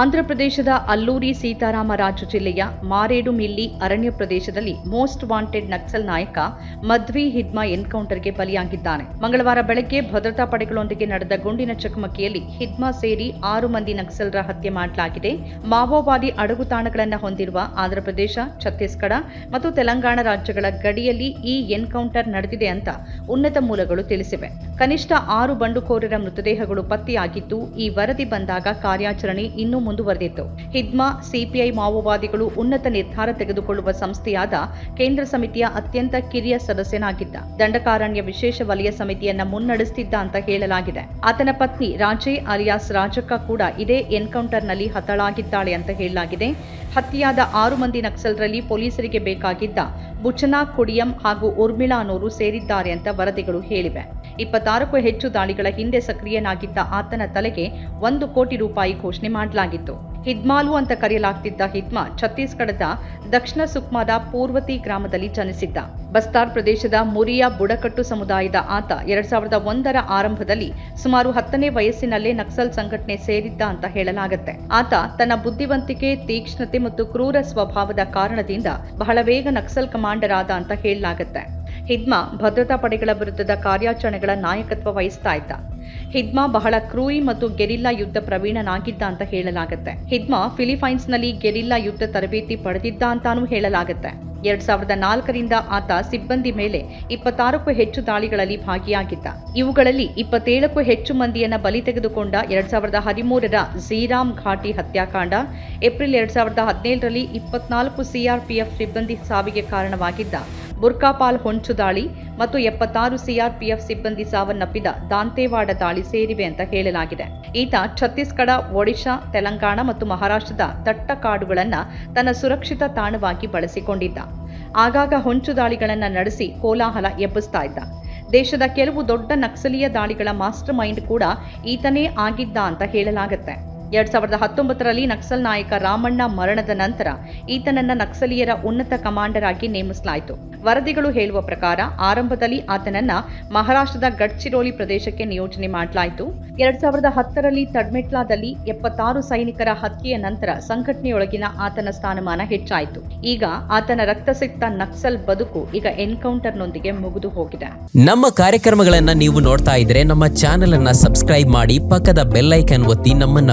ಆಂಧ್ರಪ್ರದೇಶದ ಅಲ್ಲೂರಿ ಸೀತಾರಾಮರಾಜು ಜಿಲ್ಲೆಯ ಮಾರೇಡುಮಿಲ್ಲಿ ಅರಣ್ಯ ಪ್ರದೇಶದಲ್ಲಿ ಮೋಸ್ಟ್ ವಾಂಟೆಡ್ ನಕ್ಸಲ್ ನಾಯಕ ಮಧ್ವಿ ಹಿಡ್ಮಾ ಎನ್ಕೌಂಟರ್ಗೆ ಬಲಿಯಾಗಿದ್ದಾನೆ. ಮಂಗಳವಾರ ಬೆಳಗ್ಗೆ ಭದ್ರತಾ ಪಡೆಗಳೊಂದಿಗೆ ನಡೆದ ಗುಂಡಿನ ಚಕಮಕಿಯಲ್ಲಿ ಹಿಡ್ಮಾ ಸೇರಿ ಆರು ಮಂದಿ ನಕ್ಸಲರ ಹತ್ಯೆ ಮಾಡಲಾಗಿದೆ. ಮಾವೋವಾದಿ ಅಡಗುತಾಣಗಳನ್ನು ಹೊಂದಿರುವ ಆಂಧ್ರಪ್ರದೇಶ ಛತ್ತೀಸ್ಗಢ ಮತ್ತು ತೆಲಂಗಾಣ ರಾಜ್ಯಗಳ ಗಡಿಯಲ್ಲಿ ಈ ಎನ್ಕೌಂಟರ್ ನಡೆದಿದೆ ಅಂತ ಉನ್ನತ ಮೂಲಗಳು ತಿಳಿಸಿವೆ. ಕನಿಷ್ಠ ಆರು ಬಂಡುಕೋರರ ಮೃತದೇಹಗಳು ಪತ್ತೆಯಾಗಿದ್ದು, ಈ ವರದಿ ಬಂದಾಗ ಕಾರ್ಯಾಚರಣೆ ಇನ್ನೂ ಮುಂದುವರೆದಿತ್ತು. ಹಿದ್ಮಾ, ಸಿಪಿಐ ಮಾವೋವಾದಿಗಳು ಉನ್ನತ ನಿರ್ಧಾರ ತೆಗೆದುಕೊಳ್ಳುವ ಸಂಸ್ಥೆಯಾದ ಕೇಂದ್ರ ಸಮಿತಿಯ ಅತ್ಯಂತ ಕಿರಿಯ ಸದಸ್ಯನಾಗಿದ್ದ. ದಂಡಕಾರಣ್ಯ ವಿಶೇಷ ವಲಯ ಸಮಿತಿಯನ್ನ ಮುನ್ನಡೆಸುತ್ತಿದ್ದ ಅಂತ ಹೇಳಲಾಗಿದೆ. ಆತನ ಪತ್ನಿ ರಾಜೇ ಅಲಿಯಾಸ್ ರಾಜಕ್ಕ ಕೂಡ ಇದೇ ಎನ್ಕೌಂಟರ್ನಲ್ಲಿ ಹತಳಾಗಿದ್ದಾಳೆ ಅಂತ ಹೇಳಲಾಗಿದೆ. ಹತ್ಯೆಯಾದ ಆರು ಮಂದಿ ನಕ್ಸಲರಲ್ಲಿ ಪೊಲೀಸರಿಗೆ ಬೇಕಾಗಿದ್ದ ಬುಚನಾ, ಕುಡಿಯಂ ಹಾಗೂ ಉರ್ಮಿಳಾ ಅನ್ನೋರು ಸೇರಿದ್ದಾರೆ ಅಂತ ವರದಿಗಳು ಹೇಳಿವೆ. ಇಪ್ಪತ್ತಾರಕ್ಕೂ ಹೆಚ್ಚು ದಾಳಿಗಳ ಹಿಂದೆ ಸಕ್ರಿಯನಾಗಿದ್ದ ಆತನ ತಲೆಗೆ ಒಂದು ಕೋಟಿ ರೂಪಾಯಿ ಘೋಷಣೆ ಮಾಡಲಾಗಿತ್ತು ಹಿದ್ಮಾಲು ಅಂತ ಕರೆಯಲಾಗ್ತಿದ್ದ ಹಿದ್ಮಾ ಛತ್ತೀಸ್ಗಢದ ದಕ್ಷಿಣ ಸುಕ್ಮಾದ ಪೂರ್ವತಿ ಗ್ರಾಮದಲ್ಲಿ ಜನಿಸಿದ್ದ. ಬಸ್ತಾರ್ ಪ್ರದೇಶದ ಮುರಿಯಾ ಬುಡಕಟ್ಟು ಸಮುದಾಯದ ಆತ ಎರಡ್ ಸಾವಿರದ ಒಂದರ ಆರಂಭದಲ್ಲಿ ಸುಮಾರು ಹತ್ತನೇ ವಯಸ್ಸಿನಲ್ಲೇ ನಕ್ಸಲ್ ಸಂಘಟನೆ ಸೇರಿದ್ದ ಅಂತ ಹೇಳಲಾಗುತ್ತೆ. ಆತ ತನ್ನ ಬುದ್ಧಿವಂತಿಕೆ, ತೀಕ್ಷ್ಣತೆ ಮತ್ತು ಕ್ರೂರ ಸ್ವಭಾವದ ಕಾರಣದಿಂದ ಬಹಳ ಬೇಗ ನಕ್ಸಲ್ ಕಮಾಂಡರ್ ಆದ ಅಂತ ಹೇಳಲಾಗುತ್ತೆ. ಹಿದ್ಮಾ ಭದ್ರತಾ ಪಡೆಗಳ ವಿರುದ್ಧದ ಕಾರ್ಯಾಚರಣೆಗಳ ನಾಯಕತ್ವ ವಹಿಸ್ತಾ ಇದ್ದ. ಹಿದ್ಮಾ ಬಹಳ ಕ್ರೂಯಿ ಮತ್ತು ಗೆರಿಲ್ಲಾ ಯುದ್ಧ ಪ್ರವೀಣನಾಗಿದ್ದ ಅಂತ ಹೇಳಲಾಗುತ್ತೆ. ಹಿದ್ಮಾ ಫಿಲಿಪೈನ್ಸ್ನಲ್ಲಿ ಗೆರಿಲ್ಲಾ ಯುದ್ಧ ತರಬೇತಿ ಪಡೆದಿದ್ದ ಅಂತಾನೂ ಹೇಳಲಾಗುತ್ತೆ. ಎರಡ್ ಸಾವಿರದ ನಾಲ್ಕರಿಂದ ಆತ ಸಿಬ್ಬಂದಿ ಮೇಲೆ ಇಪ್ಪತ್ತಾರಕ್ಕೂ ಹೆಚ್ಚು ದಾಳಿಗಳಲ್ಲಿ ಭಾಗಿಯಾಗಿದ್ದ. ಇವುಗಳಲ್ಲಿ ಇಪ್ಪತ್ತೇಳಕ್ಕೂ ಹೆಚ್ಚು ಮಂದಿಯನ್ನ ಬಲಿ ತೆಗೆದುಕೊಂಡ ಎರಡ್ ಸಾವಿರದ ಹದಿಮೂರರ ಝೀರಾಮ್ ಘಾಟಿ ಹತ್ಯಾಕಾಂಡ, ಏಪ್ರಿಲ್ ಎರಡ್ ಸಾವಿರದ ಹದಿನೇಳರಲ್ಲಿ ಇಪ್ಪತ್ನಾಲ್ಕು ಸಿಆರ್ಪಿಎಫ್ ಸಿಬ್ಬಂದಿ ಸಾವಿಗೆ ಕಾರಣವಾಗಿದ್ದ ಬುರ್ಕಾಪಾಲ್ ಹೊಂಚು ದಾಳಿ ಮತ್ತು ಎಪ್ಪತ್ತಾರು ಸಿಆರ್ಪಿಎಫ್ ಸಿಬ್ಬಂದಿ ಸಾವನ್ನಪ್ಪಿದ ದಾಂತೇವಾಡ ದಾಳಿ ಸೇರಿವೆ ಅಂತ ಹೇಳಲಾಗಿದೆ. ಈತ ಛತ್ತೀಸ್ಗಢ, ಒಡಿಶಾ, ತೆಲಂಗಾಣ ಮತ್ತು ಮಹಾರಾಷ್ಟ್ರದ ದಟ್ಟ ಕಾಡುಗಳನ್ನು ತನ್ನ ಸುರಕ್ಷಿತ ತಾಣವಾಗಿ ಬಳಸಿಕೊಂಡಿದ್ದ. ಆಗಾಗ ಹೊಂಚು ದಾಳಿಗಳನ್ನು ನಡೆಸಿ ಕೋಲಾಹಲ ಎಬ್ಬಿಸ್ತಾ ಇದ್ದ. ದೇಶದ ಕೆಲವು ದೊಡ್ಡ ನಕ್ಸಲೀಯ ದಾಳಿಗಳ ಮಾಸ್ಟರ್ ಮೈಂಡ್ ಕೂಡ ಈತನೇ ಆಗಿದ್ದ ಅಂತ ಹೇಳಲಾಗುತ್ತೆ. ಎರಡ್ ಸಾವಿರದ ಹತ್ತೊಂಬತ್ತರಲ್ಲಿ ನಕ್ಸಲ್ ನಾಯಕ ರಾಮಣ್ಣ ಮರಣದ ನಂತರ ಈತನನ್ನ ನಕ್ಸಲೀಯರ ಉನ್ನತ ಕಮಾಂಡರ್ ಆಗಿ ನೇಮಿಸಲಾಯಿತು. ವರದಿಗಳು ಹೇಳುವ ಪ್ರಕಾರ ಆರಂಭದಲ್ಲಿ ಆತನನ್ನ ಮಹಾರಾಷ್ಟ್ರದ ಗಡ್ಚಿರೋಲಿ ಪ್ರದೇಶಕ್ಕೆ ನಿಯೋಜನೆ ಮಾಡಲಾಯಿತು. ಎರಡ್ ಸಾವಿರದ ಹತ್ತರಲ್ಲಿ ತಡ್ಮೆಟ್ಲಾದಲ್ಲಿ ಎಪ್ಪತ್ತಾರು ಸೈನಿಕರ ಹತ್ಯೆಯ ನಂತರ ಸಂಘಟನೆಯೊಳಗಿನ ಆತನ ಸ್ಥಾನಮಾನ ಹೆಚ್ಚಾಯಿತು. ಈಗ ಆತನ ರಕ್ತಸಿಕ್ತ ನಕ್ಸಲ್ ಬದುಕು ಈಗ ಎನ್ಕೌಂಟರ್ನೊಂದಿಗೆ ಮುಗಿದು ಹೋಗಿದೆ. ನಮ್ಮ ಕಾರ್ಯಕ್ರಮಗಳನ್ನ ನೀವು ನೋಡ್ತಾ ಇದ್ರೆ ನಮ್ಮ ಚಾನೆಲ್ ಅನ್ನ ಸಬ್ಸ್ಕ್ರೈಬ್ ಮಾಡಿ ಪಕ್ಕದ ಬೆಲ್ಲೈಕನ್ ಒತ್ತಿ ನಮ್ಮನ್ನ